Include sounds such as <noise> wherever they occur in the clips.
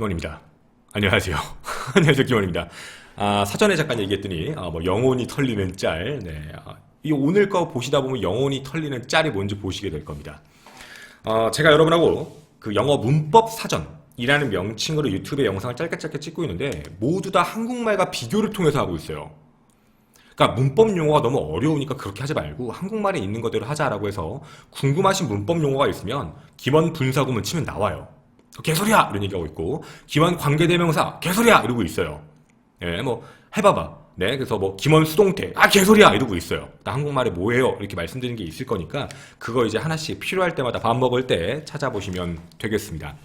김원입니다. 안녕하세요. <laughs> 안녕하세요, 김원입니다. 아, 사전에 잠깐 얘기했더니, 아, 뭐, 영혼이 털리는 짤. 네. 아, 이 오늘 거 보시다 보면 영혼이 털리는 짤이 뭔지 보시게 될 겁니다. 어, 제가 여러분하고 그 영어 문법 사전이라는 명칭으로 유튜브에 영상을 짧게 짧게 찍고 있는데, 모두 다 한국말과 비교를 통해서 하고 있어요. 그러니까 문법 용어가 너무 어려우니까 그렇게 하지 말고 한국말에 있는 거대로 하자라고 해서 궁금하신 문법 용어가 있으면 기원 분사구문 치면 나와요. 개소리야 이런 얘기하고 있고 기원 관계대명사 개소리야 이러고 있어요. 예, 뭐 해봐봐. 네, 그래서 뭐 김원 수동태 아 개소리야 이러고 있어요. 나 한국말에 뭐예요 이렇게 말씀드리는 게 있을 거니까 그거 이제 하나씩 필요할 때마다 밥 먹을 때 찾아보시면 되겠습니다.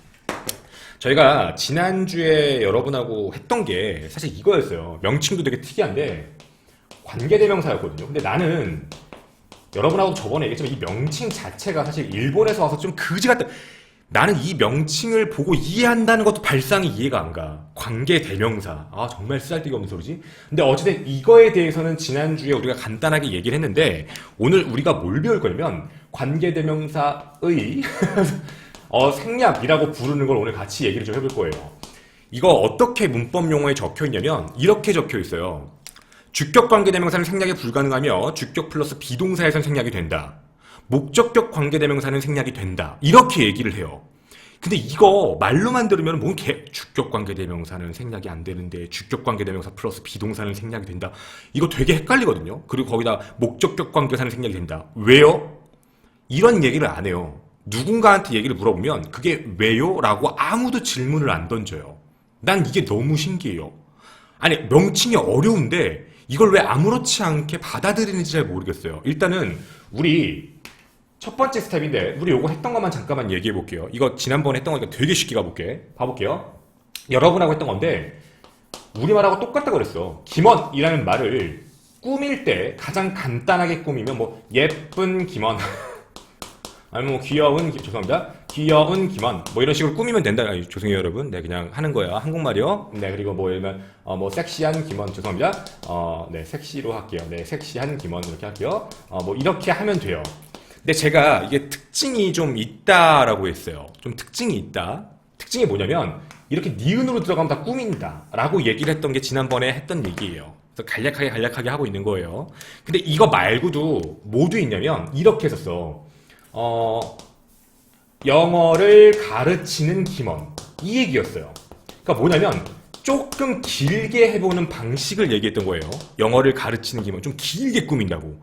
저희가 지난주에 여러분하고 했던 게 사실 이거였어요. 명칭도 되게 특이한데 관계대명사였거든요. 근데 나는 여러분하고 저번에 얘기했지만 이 명칭 자체가 사실 일본에서 와서 좀 그지 같다. 나는 이 명칭을 보고 이해한다는 것도 발상이 이해가 안 가. 관계 대명사. 아, 정말 쓰잘데기 없는 소리지? 근데 어쨌든 이거에 대해서는 지난주에 우리가 간단하게 얘기를 했는데 오늘 우리가 뭘 배울 거냐면 관계 대명사의 <laughs> 어, 생략이라고 부르는 걸 오늘 같이 얘기를 좀 해볼 거예요. 이거 어떻게 문법 용어에 적혀 있냐면 이렇게 적혀 있어요. 주격 관계 대명사는 생략이 불가능하며 주격 플러스 비동사에선 생략이 된다. 목적격 관계대명사는 생략이 된다. 이렇게 얘기를 해요. 근데 이거 말로만 들으면 뭔 개, 주격 관계대명사는 생략이 안 되는데 주격 관계대명사 플러스 비동사는 생략이 된다. 이거 되게 헷갈리거든요. 그리고 거기다 목적격 관계사는 생략이 된다. 왜요? 이런 얘기를 안 해요. 누군가한테 얘기를 물어보면 그게 왜요? 라고 아무도 질문을 안 던져요. 난 이게 너무 신기해요. 아니, 명칭이 어려운데 이걸 왜 아무렇지 않게 받아들이는지 잘 모르겠어요. 일단은 우리 첫 번째 스텝인데 우리 요거 했던 것만 잠깐만 얘기해 볼게요. 이거 지난번에 했던 거니까 되게 쉽게 가볼게. 봐볼게요. 여러분하고 했던 건데 우리말하고 똑같다고 그랬어. 김원이라는 말을 꾸밀 때 가장 간단하게 꾸미면 뭐 예쁜 김원 <laughs> 아니면 뭐 귀여운 김- 죄송합니다. 귀여운 김원 뭐 이런 식으로 꾸미면 된다. 아니, 죄송해요 여러분. 네 그냥 하는 거예요. 한국말이요. 네 그리고 뭐 예를 들면 어, 뭐 섹시한 김원 죄송합니다. 어네 섹시로 할게요. 네 섹시한 김원 이렇게 할게요. 어뭐 이렇게 하면 돼요. 근데 제가 이게 특징이 좀 있다라고 했어요. 좀 특징이 있다. 특징이 뭐냐면 이렇게 니은으로 들어가면 다 꾸민다 라고 얘기를 했던 게 지난번에 했던 얘기예요. 그래서 간략하게 간략하게 하고 있는 거예요. 근데 이거 말고도 뭐도 있냐면 이렇게 했었어. 어, 영어를 가르치는 김원. 이 얘기였어요. 그러니까 뭐냐면 조금 길게 해보는 방식을 얘기했던 거예요. 영어를 가르치는 김원. 좀 길게 꾸민다고.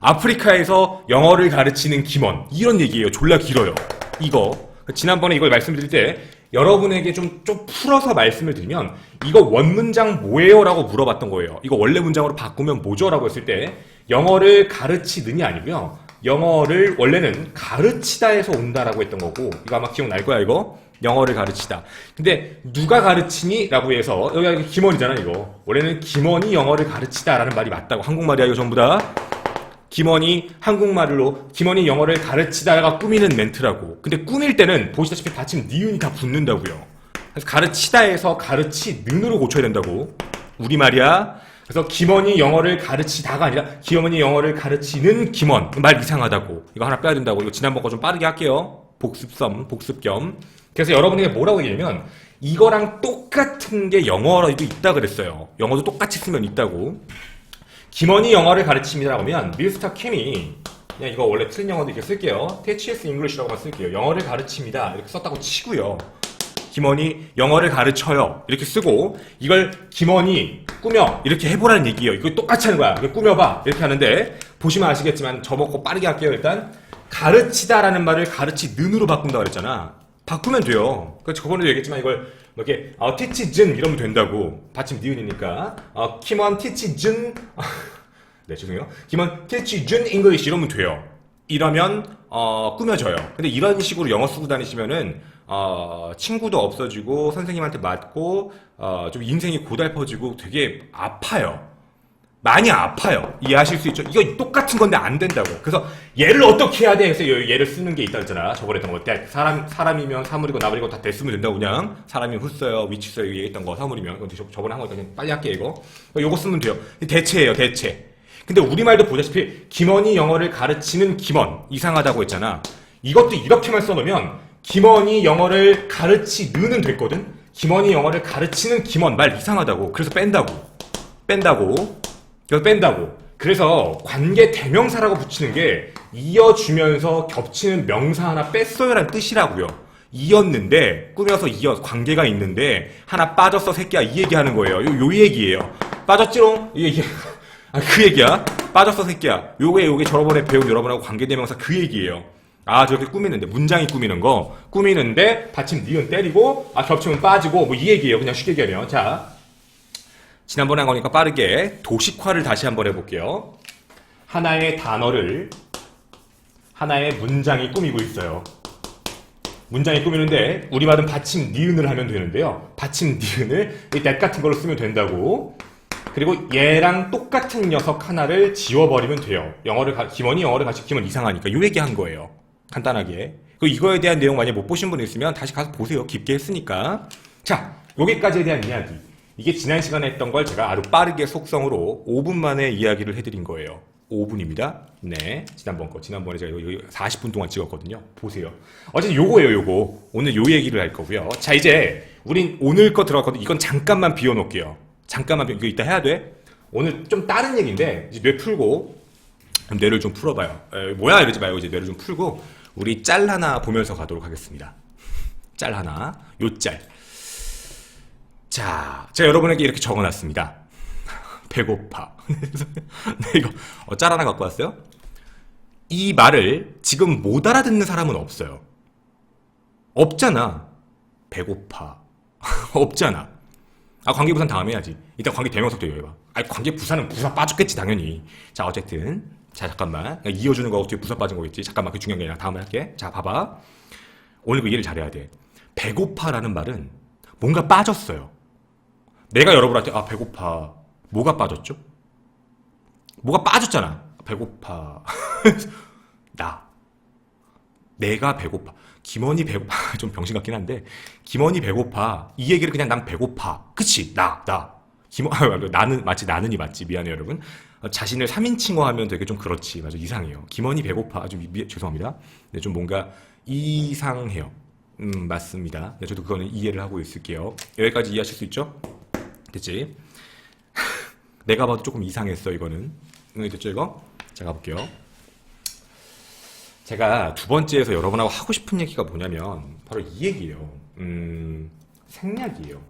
아프리카에서 영어를 가르치는 김원. 이런 얘기예요. 졸라 길어요. 이거. 지난번에 이걸 말씀드릴 때 여러분에게 좀, 좀 풀어서 말씀을 드리면 이거 원문장 뭐예요? 라고 물어봤던 거예요. 이거 원래 문장으로 바꾸면 뭐죠? 라고 했을 때 영어를 가르치느냐 아니고요. 영어를 원래는 가르치다에서 온다라고 했던 거고 이거 아마 기억날 거야 이거 영어를 가르치다 근데 누가 가르치니? 라고 해서 여기 김원이잖아 이거 원래는 김원이 영어를 가르치다 라는 말이 맞다고 한국말이야 이거 전부 다 김원이 한국말로 김원이 영어를 가르치다가 꾸미는 멘트라고. 근데 꾸밀 때는 보시다시피 받침 니은이 다 붙는다고요. 그래서 가르치다에서 가르치는으로 고쳐야 된다고. 우리 말이야. 그래서 김원이 영어를 가르치다가 아니라 김원이 영어를 가르치는 김원. 말 이상하다고. 이거 하나 빼야 된다고. 이거 지난번 거 좀 빠르게 할게요. 복습섬, 복습 겸. 그래서 여러분에게 뭐라고 얘기하냐면 이거랑 똑같은 게 영어로도 있다 그랬어요. 영어도 똑같이 쓰면 있다고. 김원이 영어를 가르칩니다라고 하면 밀스터 캠이 그냥 이거 원래 틀린 영어도 이렇게 쓸게요. THS English라고만 쓸게요. 영어를 가르칩니다. 이렇게 썼다고 치고요. 김원이 영어를 가르쳐요. 이렇게 쓰고 이걸 김원이 꾸며 이렇게 해보라는 얘기예요. 이거 똑같이 하는 거야. 이거 꾸며봐. 이렇게 하는데 보시면 아시겠지만 저먹고 빠르게 할게요. 일단 가르치다라는 말을 가르치는으로 바꾼다 그랬잖아. 바꾸면 돼요. 그 저번에도 얘기했지만 이걸 뭐 이렇게 어, teach는 이러면 된다고 받침 니은이니까 어, 김원 teach는 <laughs> 네 죄송해요. 김원 teach는 English 이러면 돼요. 이러면 어, 꾸며져요. 근데 이런 식으로 영어 쓰고 다니시면은 어, 친구도 없어지고 선생님한테 맞고 어, 좀 인생이 고달퍼지고 되게 아파요. 많이 아파요. 이해하실 수 있죠? 이거 똑같은 건데 안 된다고. 그래서 얘를 어떻게 해야 돼? 해서 여- 얘를 쓰는 게 있다 했잖아. 저번에 했던 거. 대- 사람, 사람이면 사물이고 나물이고 다 됐으면 된다고 그냥. 사람이면 훌써요. 위치 써요. 얘기했던 거. 사물이면. 이거 저- 저번에 한 거니까 빨리 할게 이거. 요거 쓰면 돼요. 대체예요. 대체. 근데 우리말도 보다시피 김원이 영어를 가르치는 김원. 이상하다고 했잖아. 이것도 이렇게만 써놓으면 김원이 영어를 가르치는은 됐거든? 김원이 영어를 가르치는 김원 말 이상하다고. 그래서 뺀다고. 뺀다고. 그래서 뺀다고. 그래서 관계 대명사라고 붙이는 게 이어주면서 겹치는 명사 하나 뺐어요라는 뜻이라고요. 이었는데 꾸며서 이어 관계가 있는데 하나 빠졌어 새끼야 이 얘기하는 거예요. 요, 요 얘기예요. 빠졌지롱 이 얘기. <laughs> 아, 그 얘기야. 빠졌어 새끼야. 요게 요게 저번에 배운 여러분하고 관계 대명사 그 얘기예요. 아 저렇게 꾸미는데 문장이 꾸미는 거 꾸미는데 받침 니은 때리고 아 겹치면 빠지고 뭐 이 얘기예요. 그냥 쉽게 얘기하면 자 지난번에 한 거니까 빠르게 도식화를 다시 한번 해볼게요. 하나의 단어를 하나의 문장이 꾸미고 있어요. 문장이 꾸미는데 우리말은 받침 니은을 하면 되는데요. 받침 니은을 이 that 같은 걸로 쓰면 된다고. 그리고 얘랑 똑같은 녀석 하나를 지워버리면 돼요. 영어를 가, 김원이 영어를 가르치면 이상하니까 요 얘기 한 거예요. 간단하게. 그 이거에 대한 내용 만약 못 보신 분 있으면 다시 가서 보세요. 깊게 했으니까. 자, 여기까지에 대한 이야기. 이게 지난 시간에 했던 걸 제가 아주 빠르게 속성으로 5분 만에 이야기를 해드린 거예요. 5분입니다. 네. 지난번 거. 지난번에 제가 이거 40분 동안 찍었거든요. 보세요. 어쨌든 요거예요, 요거. 오늘 요 얘기를 할 거고요. 자, 이제 우린 오늘 거 들어갔거든요. 이건 잠깐만 비워놓을게요. 잠깐만 비워. 이거 이따 해야 돼. 오늘 좀 다른 얘기인데, 이제 뇌 풀고, 뇌를 좀 풀어봐요. 에, 뭐야 이러지 말고 이제 뇌를 좀 풀고, 우리 짤 하나 보면서 가도록 하겠습니다. 짤 하나. 요 짤. 자, 제가 여러분에게 이렇게 적어놨습니다. <laughs> 배고파. <laughs> 네, 이거 어, 짤 하나 갖고 왔어요. 이 말을 지금 못 알아듣는 사람은 없어요. 없잖아. 배고파. <laughs> 없잖아. 아, 관계부산 다음 해야지. 일단 관계 대명사도 이해해봐. 아, 관계부사는 부사 빠졌겠지, 당연히. 자, 어쨌든. 자, 잠깐만. 그러니까 이어주는 거하고 뒤에 부사 빠진 거겠지. 잠깐만, 그 중요한 게 아니라 다음에 할게. 자, 봐봐. 오늘 그 이해를 잘해야 돼. 배고파라는 말은 뭔가 빠졌어요. 내가 여러분한테 아 배고파. 뭐가 빠졌죠? 뭐가 빠졌잖아. 배고파. <laughs> 나. 내가 배고파. 김원이 배고파. <laughs> 좀 병신 같긴 한데 김원이 배고파. 이 얘기를 그냥 난 배고파. 그치? 나나. 김원 <laughs> 나는 마치 나는이 맞지. 미안해요 여러분. 어, 자신을 3인칭어하면 되게 좀 그렇지. 맞아. 이상해요. 김원이 배고파. 좀 미- 죄송합니다. 근데 좀 뭔가 이상해요. 음 맞습니다. 네, 저도 그거는 이해를 하고 있을게요. 여기까지 이해하실 수 있죠? 됐지? <laughs> 내가 봐도 조금 이상했어 이거는 응, 됐죠 이거? 자 가볼게요 제가 두 번째에서 여러분하고 하고 싶은 얘기가 뭐냐면 바로 이 얘기예요 음 생략이에요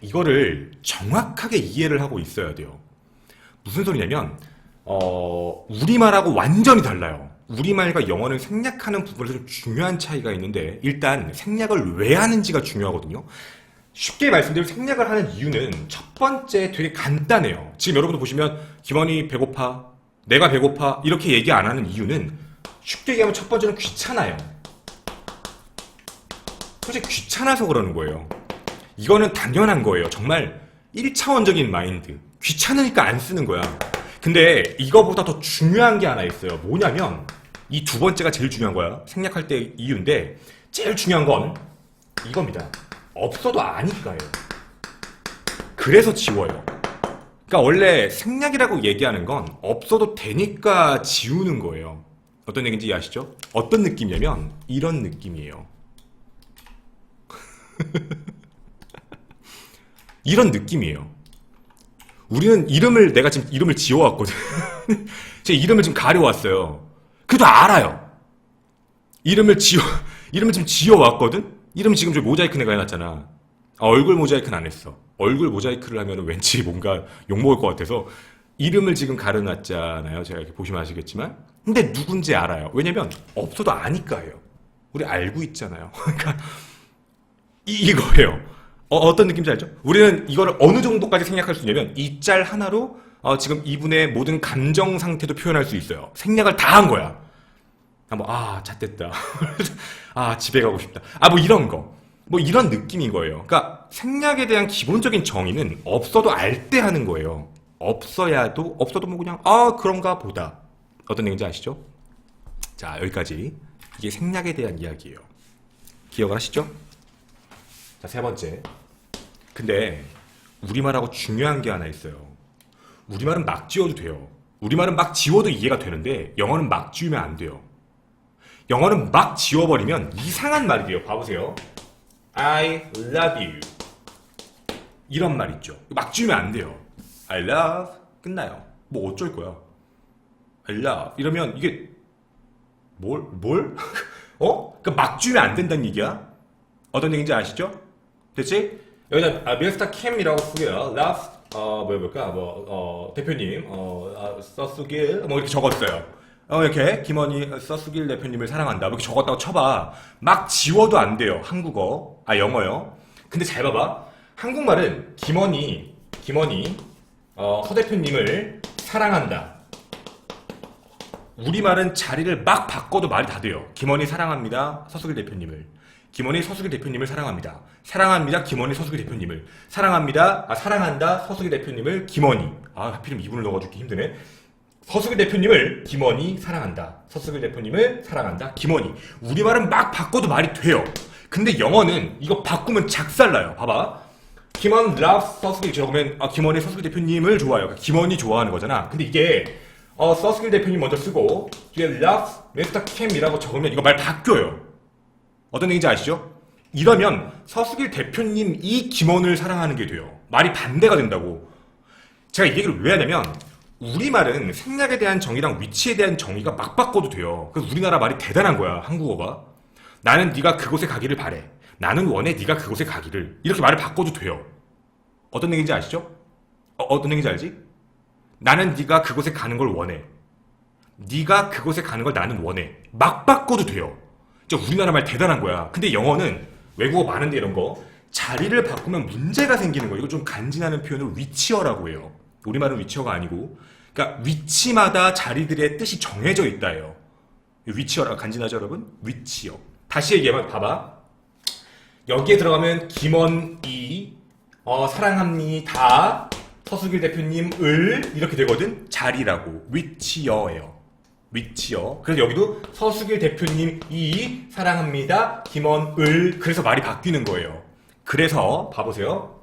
이거를 정확하게 이해를 하고 있어야 돼요 무슨 소리냐면 어, 우리말하고 완전히 달라요. 우리말과 영어는 생략하는 부분에서 좀 중요한 차이가 있는데 일단 생략을 왜 하는지가 중요하거든요. 쉽게 말씀드리면 생략을 하는 이유는 첫 번째 되게 간단해요. 지금 여러분도 보시면 김원이 배고파, 내가 배고파 이렇게 얘기 안 하는 이유는 쉽게 얘기하면 첫 번째는 귀찮아요. 솔직히 귀찮아서 그러는 거예요. 이거는 당연한 거예요. 정말 1차원적인 마인드. 귀찮으니까 안 쓰는 거야. 근데 이거보다 더 중요한 게 하나 있어요. 뭐냐면 이 두 번째가 제일 중요한 거야. 생략할 때 이유인데 제일 중요한 건 이겁니다. 없어도 아니까요. 그래서 지워요. 그러니까 원래 생략이라고 얘기하는 건 없어도 되니까 지우는 거예요. 어떤 얘기인지 이해하시죠? 어떤 느낌이냐면 이런 느낌이에요. <laughs> 이런 느낌이에요. 우리는 이름을 내가 지금 이름을 지어왔거든. <laughs> 제 이름을 지금 가려왔어요. 그래도 알아요. 이름을 지어 <laughs> 이름을 지금 지어왔거든. 이름 지금 저 모자이크 내가 해놨잖아. 아, 얼굴 모자이크는 안 했어. 얼굴 모자이크를 하면 왠지 뭔가 욕 먹을 것 같아서 이름을 지금 가려놨잖아요. 제가 이렇게 보시면 아시겠지만. 근데 누군지 알아요. 왜냐면 없어도 아니까요. 우리 알고 있잖아요. <laughs> 그러니까 이, 이거예요. 어, 떤 느낌인지 알죠? 우리는 이거를 어느 정도까지 생략할 수 있냐면 이 짤 하나로 어, 지금 이분의 모든 감정 상태도 표현할 수 있어요. 생략을 다 한 거야. 아, 뭐, 아, 잣됐다. <laughs> 아, 집에 가고 싶다. 아, 뭐 이런 거. 뭐 이런 느낌인 거예요. 그러니까 생략에 대한 기본적인 정의는 없어도 알 때 하는 거예요. 없어야도, 없어도 뭐 그냥, 아, 그런가 보다. 어떤 얘기인지 아시죠? 자, 여기까지. 이게 생략에 대한 이야기예요. 기억을 하시죠? 자, 세 번째. 근데 우리말하고 중요한 게 하나 있어요. 우리말은 막 지워도 돼요. 우리말은 막 지워도 이해가 되는데 영어는 막 지우면 안 돼요. 영어는 막 지워버리면 이상한 말이 돼요. 봐보세요. I love you. 이런 말 있죠. 막 지우면 안 돼요. I love 끝나요. 뭐 어쩔 거야. I love 이러면 이게 뭘 뭘? <laughs> 어? 그러니까 막 지우면 안 된다는 얘기야. 어떤 얘기인지 아시죠? 됐지? 여기다 아, 미스터 캠이라고 쓰고요. love 어 뭐야 볼까 뭐 어, 대표님 어 아, 써쓰길 뭐 이렇게 적었어요. 어 이렇게 김원희 써쓰길 대표님을 사랑한다. 뭐 이렇게 적었다고 쳐봐. 막 지워도 안 돼요. 한국어 아 영어요. 근데 잘 봐봐. 한국말은 김원희 김원희 어, 허 대표님을 사랑한다. 우리말은 자리를 막 바꿔도 말이 다 돼요. 김원희 사랑합니다. 서수길 대표님을. 김원희 서수길 대표님을 사랑합니다. 사랑합니다. 김원희 서수길 대표님을. 사랑합니다. 아, 사랑한다. 서수길 대표님을 김원희. 아, 하필이면 이분을 넣어주기 힘드네. 서수길 대표님을 김원희 사랑한다. 서수길 대표님을 사랑한다. 김원희. 우리말은 막 바꿔도 말이 돼요. 근데 영어는 이거 바꾸면 작살나요. 봐봐. 김원 loves 서수길 적으면 아, 김원희 서수길 대표님을 좋아해요. 그러니까 김원희 좋아하는 거잖아. 근데 이게 어, 서수길 대표님 먼저 쓰고 뒤에 loves Mr. Cam이라고 적으면 이거 말 바뀌어요. 어떤 얘기인지 아시죠? 이러면 서수길 대표님 이 김원을 사랑하는 게 돼요. 말이 반대가 된다고. 제가 이 얘기를 왜 하냐면 우리말은 생략에 대한 정의랑 위치에 대한 정의가 막 바꿔도 돼요. 그래서 우리나라 말이 대단한 거야. 한국어가. 나는 네가 그곳에 가기를 바래. 나는 원해 네가 그곳에 가기를. 이렇게 말을 바꿔도 돼요. 어떤 얘기인지 아시죠? 어, 어떤 얘기인지 알지? 나는 네가 그곳에 가는 걸 원해. 네가 그곳에 가는 걸 나는 원해. 막 바꿔도 돼요. 진짜 우리나라 말 대단한 거야. 근데 영어는 외국어 많은데 이런 거 자리를 바꾸면 문제가 생기는 거예요. 이거 좀 간지나는 표현을 위치어라고 해요. 우리말은 위치어가 아니고 그러니까 위치마다 자리들의 뜻이 정해져 있다예요. 위치어라 간지나죠, 여러분? 위치어. 다시 얘기하면 봐봐. 여기에 들어가면 김원이 어, 사랑합니다. 서수길 대표님 을 이렇게 되거든. 자리라고 위치어예요. 위치어. 그래서 여기도 서수길 대표님 이 사랑합니다. 김원을 그래서 말이 바뀌는 거예요. 그래서 봐보세요.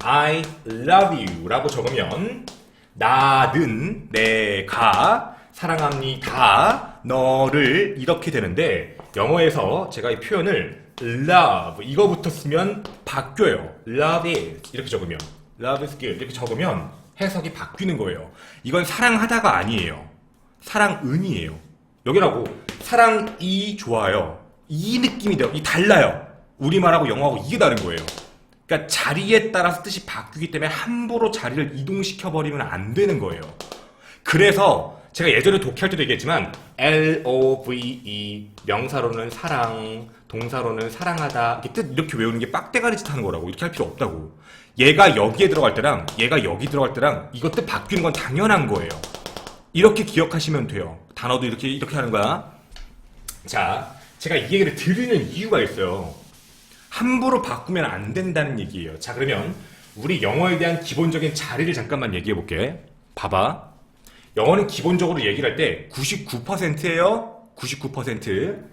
I love you라고 적으면 나는 내가 사랑합니다. 너를 이렇게 되는데 영어에서 제가 이 표현을 love 이거부터 쓰면 바뀌어요. love is 이렇게 적으면 love is good 이렇게 적으면 해석이 바뀌는 거예요. 이건 사랑하다가 아니에요. 사랑은이에요. 여기라고 사랑이 좋아요. 이 느낌이 돼요. 이 달라요. 우리말하고 영어하고 이게 다른 거예요. 그러니까 자리에 따라서 뜻이 바뀌기 때문에 함부로 자리를 이동시켜 버리면 안 되는 거예요. 그래서 제가 예전에 독해할 때도 얘기했지만 L O V E 명사로는 사랑, 동사로는 사랑하다 이렇게 뜻 이렇게 외우는 게 빡대가리 짓 하는 거라고 이렇게 할 필요 없다고. 얘가 여기에 들어갈 때랑 얘가 여기 들어갈 때랑 이것 뜻 바뀌는 건 당연한 거예요. 이렇게 기억하시면 돼요. 단어도 이렇게 이렇게 하는 거야. 자, 제가 이 얘기를 드리는 이유가 있어요. 함부로 바꾸면 안 된다는 얘기예요. 자, 그러면 우리 영어에 대한 기본적인 자리를 잠깐만 얘기해 볼게. 봐봐. 영어는 기본적으로 얘기를 할 때 99%예요. 99%.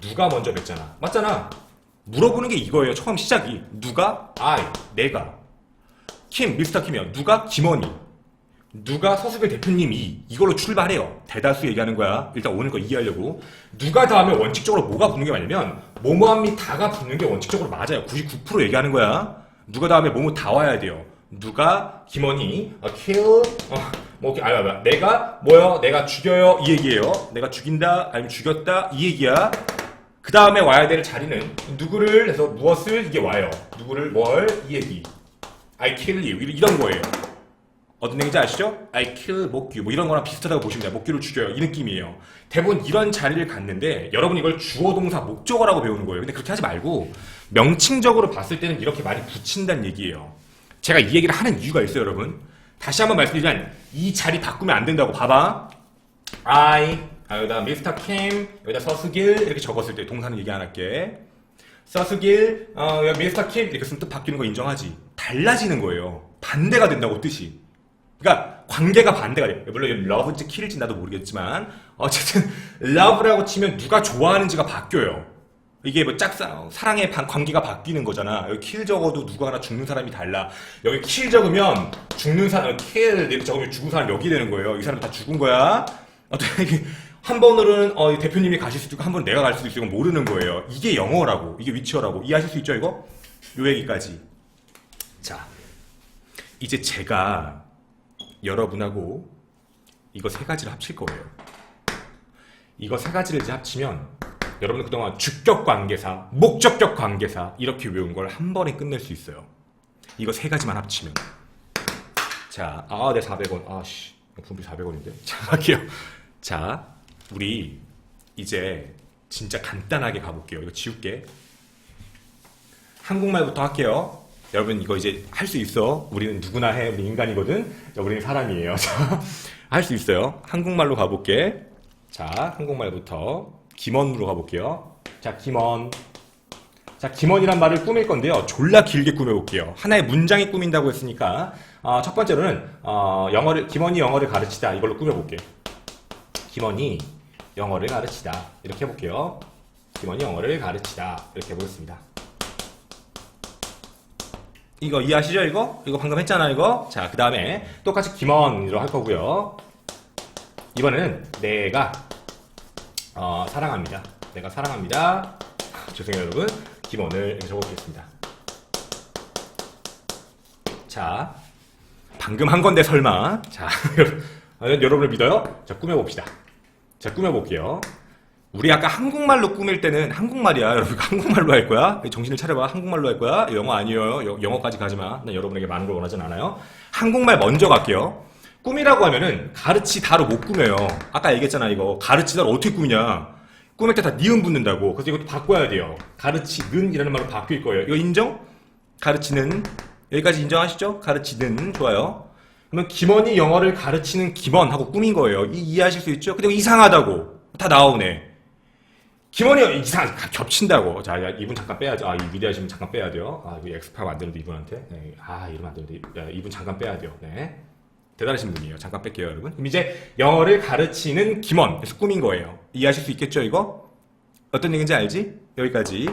누가 먼저 뱉잖아. 맞잖아. 물어보는 게 이거예요. 처음 시작이. 누가? I. 내가. 킴, 미스터 킴이요. 누가? 김원희. 누가 서수길 대표님이 이걸로 출발해요. 대다수 얘기하는 거야. 일단 오늘 거 이해하려고. 누가 다음에 원칙적으로 뭐가 붙는 게 맞냐면 뭐뭐함이 다가 붙는 게 원칙적으로 맞아요. 99% 얘기하는 거야. 누가 다음에 뭐뭐 다 와야 돼요. 누가 김원희 어, kill 어, 뭐 아, 아, 아, 내가 뭐요? 내가 죽여요 이 얘기예요. 내가 죽인다 아니면 죽였다 이 얘기야. 그 다음에 와야 될 자리는 누구를 해서 무엇을 이게 와요. 누구를 뭘 이 얘기. I kill you 이런 거예요. 어떤 얘기인지 아시죠? I kill 목규 뭐 이런 거랑 비슷하다고 보시면 돼요. 목규를 죽여요. 이 느낌이에요. 대부분 이런 자리를 갖는데 여러분 이걸 주어 동사 목적어라고 배우는 거예요. 근데 그렇게 하지 말고 명칭적으로 봤을 때는 이렇게 많이 붙인다는 얘기예요. 제가 이 얘기를 하는 이유가 있어요, 여러분. 다시 한번 말씀드리면 이 자리 바꾸면 안 된다고 봐봐. I 아, 여기다 미스터 캠 여기다 서수길 이렇게 적었을 때 동사는 얘기 안 할게. 서수길 어, 여기 미스터 캠 이렇게 쓰면 뜻 바뀌는 거 인정하지. 달라지는 거예요. 반대가 된다고 뜻이. 그러니까 관계가 반대가 돼요. 물론 러브인지 킬일지 나도 모르겠지만 어쨌든 <laughs> 러브라고 치면 누가 좋아하는지가 바뀌어요. 이게 뭐 짝사 사랑의 반- 관계가 바뀌는 거잖아. 여기 킬 적어도 누가 하나 죽는 사람이 달라. 여기 킬 적으면 죽는 사람 킬 적으면 죽은 사람 여기 되는 거예요. 이 사람 다 죽은 거야. 어떻게 한 번으로는 어, 대표님이 가실 수도 있고 한 번 내가 갈 수도 있고 모르는 거예요. 이게 영어라고 이게 위치어라고 이해하실 수 있죠 이거? 요 얘기까지. 자 이제 제가 여러분하고 이거 세 가지를 합칠 거예요. 이거 세 가지를 이제 합치면 여러분 그동안 주격 관계사, 목적격 관계사 이렇게 외운 걸 한 번에 끝낼 수 있어요. 이거 세 가지만 합치면. 자, 아, 네 400원. 아 씨, 분비 400원인데. <laughs> 자, 할게요. 자, 우리 이제 진짜 간단하게 가볼게요. 이거 지울게. 한국말부터 할게요. 여러분 이거 이제 할 수 있어. 우리는 누구나 해. 우리 인간이거든. 자, 우리는 사람이에요. <laughs> 자, 할수 있어요. 한국말로 가볼게. 자, 한국말부터 김원으로 가볼게요. 자, 김원. 자, 김원이란 말을 꾸밀 건데요. 졸라 길게 꾸며볼게요. 하나의 문장이 꾸민다고 했으니까 어, 첫 번째로는 어, 영어를 김원이 영어를 가르치다 이걸로 꾸며볼게요. 김원이 영어를 가르치다 이렇게 해볼게요. 김원이 영어를 가르치다 이렇게 해보겠습니다. 이거 이해하시죠? 이거? 이거 방금 했잖아 이거. 자, 그 다음에 똑같이 김원으로 할 거고요. 이번에는 내가 어, 사랑합니다. 내가 사랑합니다. <laughs> 죄송해요 여러분. 김원을 적어보겠습니다. 자, 방금 한 건데 설마. 자, <laughs> 여러분을 믿어요? 자, 꾸며봅시다. 자, 꾸며볼게요. 우리 아까 한국말로 꾸밀 때는 한국말이야. <laughs> 여러분 한국말로 할 거야. 정신을 차려봐. 한국말로 할 거야. 영어 아니에요. 여- 영어까지 가지 마. 난 여러분에게 많은 걸 원하진 않아요. 한국말 먼저 갈게요. 꿈이라고 하면은 가르치다로 못 꾸며요. 아까 얘기했잖아 이거. 가르치다로 어떻게 꾸미냐. 꾸밀 때 다 니은 붙는다고. 그래서 이것도 바꿔야 돼요. 가르치는 이라는 말로 바뀔 거예요. 이거 인정? 가르치는 여기까지 인정하시죠? 가르치는 좋아요. 그러면 김원이 영어를 가르치는 김원 하고 꾸민 거예요. 이, 이해하실 수 있죠? 근데 이상하다고 다 나오네. 김원이 이상 겹친다고. 자, 야, 이분 잠깐 빼야죠. 아, 이 위대하시면 잠깐 빼야 돼요. 아, 엑스파가 안 되는데 이분한테. 네. 아, 이러면 안 되는데. 야, 이분 잠깐 빼야 돼요. 네. 대단하신 분이에요. 잠깐 뺄게요, 여러분. 그럼 이제 영어를 가르치는 김원. 그래서 꾸민 거예요. 이해하실 수 있겠죠, 이거? 어떤 얘기인지 알지? 여기까지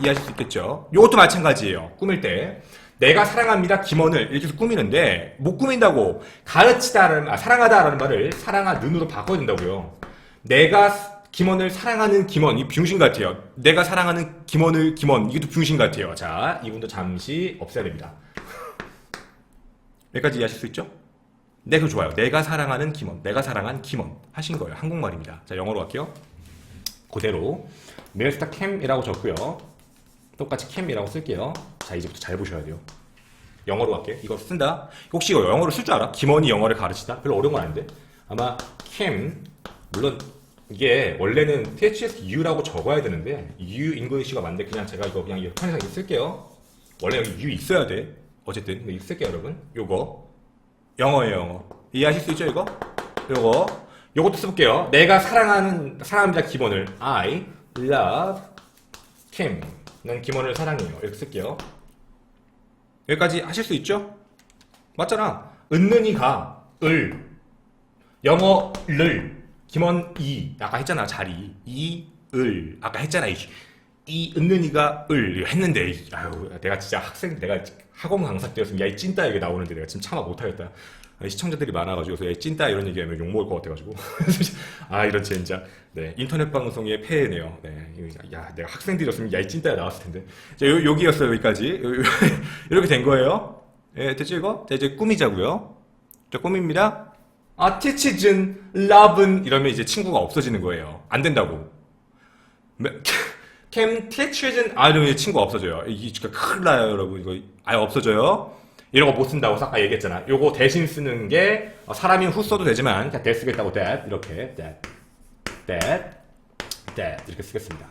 이해하실 수 있겠죠? 요것도 마찬가지예요. 꾸밀 때. 내가 사랑합니다, 김원을 이렇게 해서 꾸미는데 못 꾸민다고 가르치다라는 아, 사랑하다라는 말을 사랑하는으로 바꿔야 된다고요. 내가 김원을 사랑하는 김원 이 병신 같아요. 내가 사랑하는 김원을 김원 이것도 병신 같아요. 자, 이분도 잠시 없애야 됩니다. 여기까지 이해하실 수 있죠? 네, 그거 좋아요. 내가 사랑하는 김원, 내가 사랑한 김원 하신 거예요. 한국말입니다. 자, 영어로 갈게요. 그대로 메일스타 캠이라고 적고요. 똑같이 캠이라고 쓸게요. 자, 이제부터 잘 보셔야 돼요. 영어로 갈게. 이거 쓴다. 혹시 이거 영어를 쓸줄 알아? 김원이 영어를 가르치다? 별로 어려운 건 아닌데. 아마 캠 물론 이게 원래는 THSU라고 적어야 되는데 U 잉글리시가 맞는데 그냥 제가 이거 그냥 편하게 쓸게요. 원래 여기 U 있어야 돼. 어쨌든 근데 쓸게요, 여러분. 요거 영어예요, 영어. 이해하실 수 있죠, 이거? 요거 요것도 써볼게요. 내가 사랑하는 사랑합니다 기본을 I love Kim. 난 김원을 사랑해요. 이렇게 쓸게요. 여기까지 하실 수 있죠? 맞잖아. 은는이가 을 영어 를 김원 이 아까 했잖아 자리. 이을. 아까 했잖아 이, 이 은는이가 을. 했는데 이, 아유 내가 진짜 학생 내가 학원 강사 때였으면 야이 찐따 이게 나오는데 내가 지금 참아 못하겠다. 아니, 시청자들이 많아가지고 야이 찐따 이런 얘기하면 욕 먹을 것 같아가지고. <laughs> 아 이런 진짜. 네 인터넷 방송의 폐해네요. 네 이거 야 내가 학생들이었으면 야이 찐따야 나왔을 텐데. 자 요, 여기였어요 여기까지. 요- 요- <laughs> 이렇게 된 거예요. 예 됐죠 이거? 자 이제 꾸미자고요. 자 꾸밉니다 아, 티치즌, 러브는 이러면 이제 친구가 없어지는 거예요. 안 된다고. <laughs> 캠 티치즌 아 이러면 친구가 없어져요. 이게 진짜 큰일 나요, 여러분. 이거 아예 없어져요. 이런 거 못 쓴다고 아까 얘기했잖아. 요거 대신 쓰는 게 어, 사람이 후 써도 되지만 그냥 대 쓰겠다고 that 이렇게 that 이렇게 쓰겠습니다.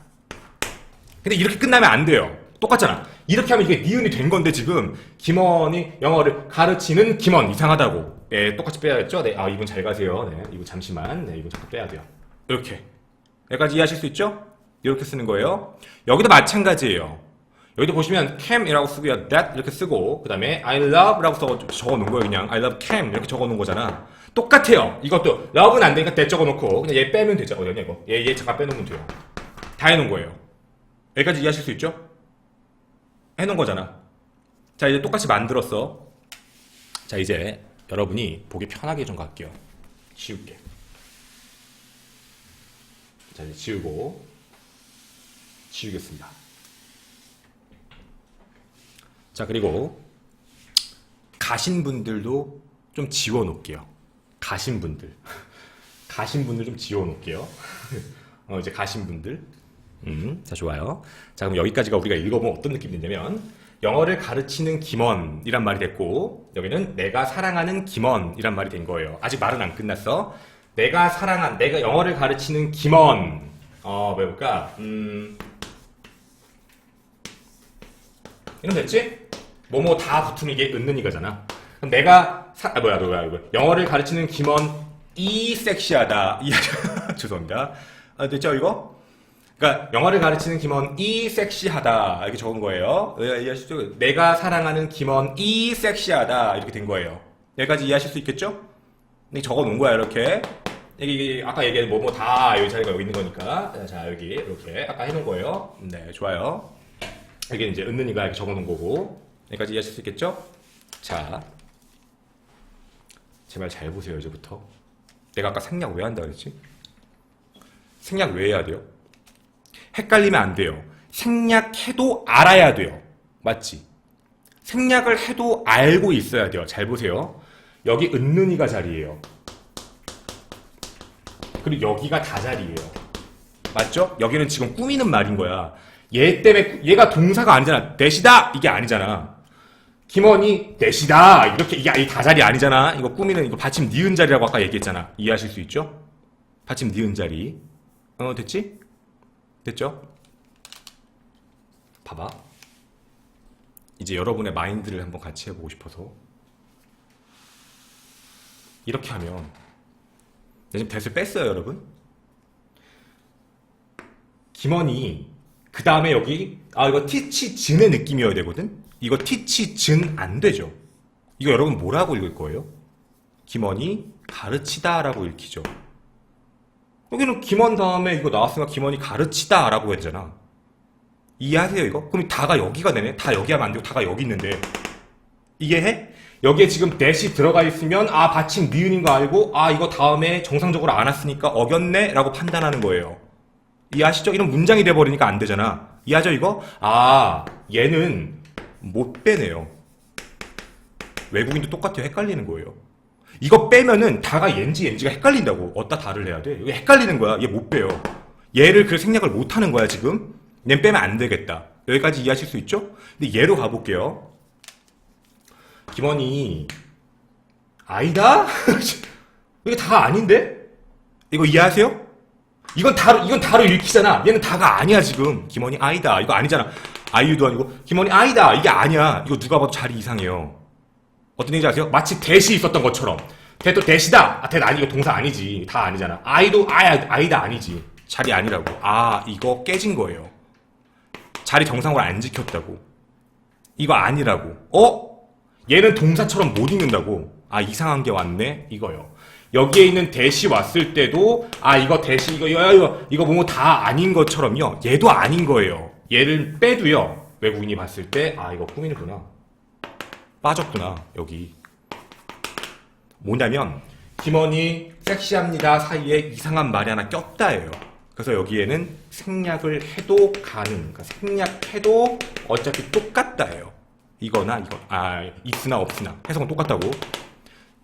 근데 이렇게 끝나면 안 돼요. 똑같잖아. 이렇게 하면 이게 니은이 된 건데 지금 김원이 영어를 가르치는 김원 이상하다고. 예, 똑같이 빼야겠죠? 네, 아 이분 잘 가세요. 네, 이분 잠시만. 네, 이분 잠깐 빼야 돼요. 이렇게. 여기까지 이해하실 수 있죠? 이렇게 쓰는 거예요. 여기도 마찬가지예요. 여기도 보시면 cam이라고 쓰고요. that 이렇게 쓰고 그 다음에 I love라고 써, 적어 놓은 거예요. 그냥 I love cam 이렇게 적어 놓은 거잖아. 똑같아요. 이것도 love는 안 되니까 that 적어 놓고 그냥 얘 빼면 되죠. 어디냐 이거. 얘, 얘 잠깐 빼놓으면 돼요. 다 해놓은 거예요. 여기까지 이해하실 수 있죠? 해놓은 거잖아. 자, 이제 똑같이 만들었어. 자, 이제 여러분이 보기 편하게 좀 갈게요. 지울게. 자, 이제 지우고 지우겠습니다. 자, 그리고 가신 분들도 좀 지워 놓을게요. 가신 분들. <laughs> 가신 분들 좀 지워 놓을게요. <laughs> 어, 이제 가신 분들. 음, 자, 좋아요. 자, 그럼 여기까지가 우리가 읽어보면 어떤 느낌이 드냐면, 영어를 가르치는 김원이란 말이 됐고, 여기는 내가 사랑하는 김원이란 말이 된 거예요. 아직 말은 안 끝났어. 내가 사랑한, 내가 영어를 가르치는 김원. 어, 뭐 해볼까? 음, 이건 됐지? 뭐뭐 다 붙으면 이게 은는 이거잖아. 그럼 내가 사, 아, 뭐야, 뭐야, 이거. 영어를 가르치는 김원, 이 섹시하다. 이, <laughs> 죄송합니다. 아, 됐죠, 이거? 그러니까 영어를 가르치는 김원 이 섹시하다 이렇게 적은 거예요. 예, 이해하시죠? 내가 사랑하는 김원 이 섹시하다 이렇게 된 거예요. 여기까지 이해하실 수 있겠죠? 이렇게 적어 놓은 거야 이렇게. 이게 아까 얘기한 뭐뭐 다 여기 자리가 여기 있는 거니까 자 여기 이렇게 아까 해놓은 거예요. 네 좋아요. 여기 이제 은는이가 이렇게 적어 놓은 거고 여기까지 이해하실 수 있겠죠? 자, 제말잘 보세요 이제부터. 내가 아까 생략 왜 한다 그랬지? 생략 왜 해야 돼요? 헷갈리면 안 돼요. 생략해도 알아야 돼요. 맞지? 생략을 해도 알고 있어야 돼요. 잘 보세요. 여기 은는이가 자리예요. 그리고 여기가 다 자리예요. 맞죠? 여기는 지금 꾸미는 말인 거야. 얘 때문에 얘가 동사가 아니잖아. 내시다 이게 아니잖아. 김원이 내시다 이렇게 이게 다 자리 아니잖아. 이거 꾸미는 이거 받침 니은 자리라고 아까 얘기했잖아. 이해하실 수 있죠? 받침 니은 자리. 어 됐지? 됐죠? 봐봐. 이제 여러분의 마인드를 한번 같이 해보고 싶어서. 이렇게 하면. 내 지금 대을 뺐어요, 여러분. 김원이, 그 다음에 여기, 아, 이거 티치 즈의 느낌이어야 되거든? 이거 티치 즈는 안 되죠. 이거 여러분 뭐라고 읽을 거예요? 김원이 가르치다 라고 읽히죠. 여기는 김원 다음에 이거 나왔으니까 김원이 가르치다 라고 했잖아. 이해하세요, 이거? 그럼 다가 여기가 되네? 다 여기 하면 안 되고 다가 여기 있는데. 이해해? 여기에 지금 대시 들어가 있으면, 아, 받침 미은인 거 알고, 아, 이거 다음에 정상적으로 안 왔으니까 어겼네? 라고 판단하는 거예요. 이해하시죠? 이런 문장이 돼버리니까 안 되잖아. 이해하죠, 이거? 아, 얘는 못 빼네요. 외국인도 똑같아요. 헷갈리는 거예요. 이거 빼면은 다가 옌지 옌지가 헷갈린다고. 어디다 다를 해야 돼? 이거 헷갈리는 거야. 얘 못 빼요. 얘를 그 생략을 못 하는 거야 지금? 얘 빼면 안 되겠다. 여기까지 이해하실 수 있죠? 근데 얘로 가볼게요. 김원이 아니다? <laughs> 이게 다가 아닌데? 이거 이해하세요? 이건 다로 이건 다로 읽히잖아. 얘는 다가 아니야 지금. 김원이 아이다. 이거 아니잖아. 아이유도 아니고. 김원이 아이다. 이게 아니야. 이거 누가 봐도 자리 이상해요 어떤 얘기인지 아세요? 마치 대시 있었던 것처럼. 대도 대시다. 아, 대 아니 이거 동사 아니지. 다 아니잖아. 아이도 아야 아이다 아니지. 자리 아니라고. 아 이거 깨진 거예요. 자리 정상으로 안 지켰다고. 이거 아니라고. 어? 얘는 동사처럼 못 읽는다고. 아 이상한 게 왔네. 이거요. 여기에 있는 대시 왔을 때도 아 이거 대시 이거 이거 이거 이거 뭐뭐 다 아닌 것처럼요. 얘도 아닌 거예요. 얘를 빼도요. 외국인이 봤을 때 아 이거 꾸미는구나. 빠졌구나 여기. 뭐냐면 김원이 섹시합니다 사이에 이상한 말이 하나 꼈다예요. 그래서 여기에는 생략을 해도 가능 그러니까 생략해도 어차피 똑같다예요. 이거나 이거 아 있으나 없으나. 해석은 똑같다고.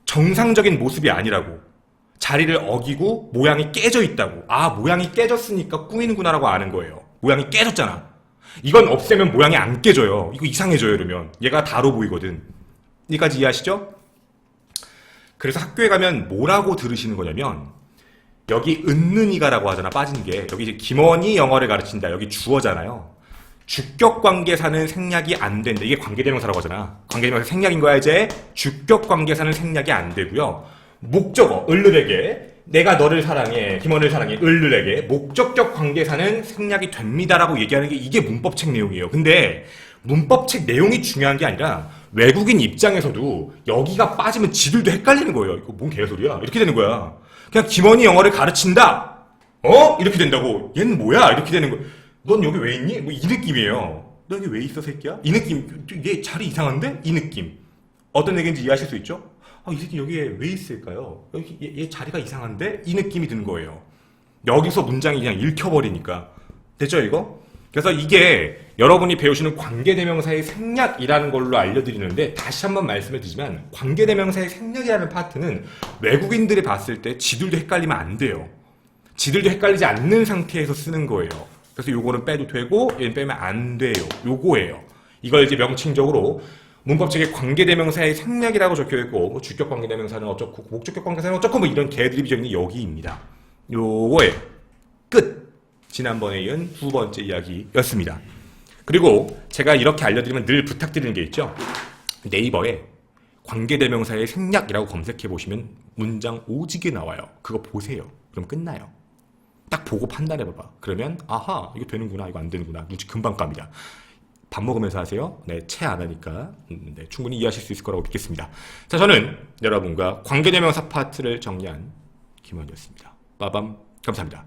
정상적인 모습이 아니라고. 자리를 어기고 모양이 깨져 있다고. 아 모양이 깨졌으니까 꾸미는구나라고 아는 거예요. 모양이 깨졌잖아 이건 없애면 모양이 안 깨져요. 이거 이상해져요, 이러면. 얘가 다로 보이거든. 여기까지 이해하시죠? 그래서 학교에 가면 뭐라고 들으시는 거냐면, 여기 은는이가라고 하잖아, 빠진 게. 여기 이제 김원이 영어를 가르친다. 여기 주어잖아요. 주격 관계사는 생략이 안 된다. 이게 관계대명사라고 하잖아. 관계대명사 생략인 거야, 이제. 주격 관계사는 생략이 안 되고요. 목적어, 을르에게 내가 너를 사랑해, 김원을 사랑해, 을르에게 목적격 관계사는 생략이 됩니다라고 얘기하는 게 이게 문법책 내용이에요. 근데 문법책 내용이 중요한 게 아니라 외국인 입장에서도 여기가 빠지면 지들도 헷갈리는 거예요. 이거 뭔 개소리야? 이렇게 되는 거야. 그냥 김원이 영어를 가르친다. 어? 이렇게 된다고. 얘는 뭐야? 이렇게 되는 거. 넌 여기 왜 있니? 뭐 이 느낌이에요. 너 여기 왜 있어, 새끼야? 이 느낌. 얘 자리 이상한데? 이 느낌. 어떤 얘기인지 이해하실 수 있죠? 아, 이 새끼 여기에 왜 있을까요? 여기 얘, 얘 자리가 이상한데? 이 느낌이 드는 거예요. 여기서 문장이 그냥 읽혀버리니까. 됐죠, 이거? 그래서 이게 여러분이 배우시는 관계대명사의 생략이라는 걸로 알려드리는데 다시 한번 말씀을 드리지만 관계대명사의 생략이라는 파트는 외국인들이 봤을 때 지들도 헷갈리면 안 돼요. 지들도 헷갈리지 않는 상태에서 쓰는 거예요. 그래서 요거는 빼도 되고 얘는 빼면 안 돼요. 요거예요. 이걸 이제 명칭적으로 문법책에 관계대명사의 생략이라고 적혀 있고 뭐 주격 관계대명사는 어쩌고 목적격 관계대명사는 어쩌고 뭐 이런 개드립이 적혀 있는 여기입니다. 요거에 끝. 지난번에 이은 두 번째 이야기였습니다. 그리고 제가 이렇게 알려드리면 늘 부탁드리는 게 있죠. 네이버에 관계대명사의 생략이라고 검색해 보시면 문장 오지게 나와요. 그거 보세요. 그럼 끝나요. 딱 보고 판단해 봐봐. 그러면 아하 이거 되는구나 이거 안 되는구나 눈치 금방 깝니다. 밥 먹으면서 하세요. 네, 채 안 하니까 음, 네, 충분히 이해하실 수 있을 거라고 믿겠습니다. 자, 저는 여러분과 관계대명사 파트를 정리한 김원이었습니다. 빠밤 감사합니다.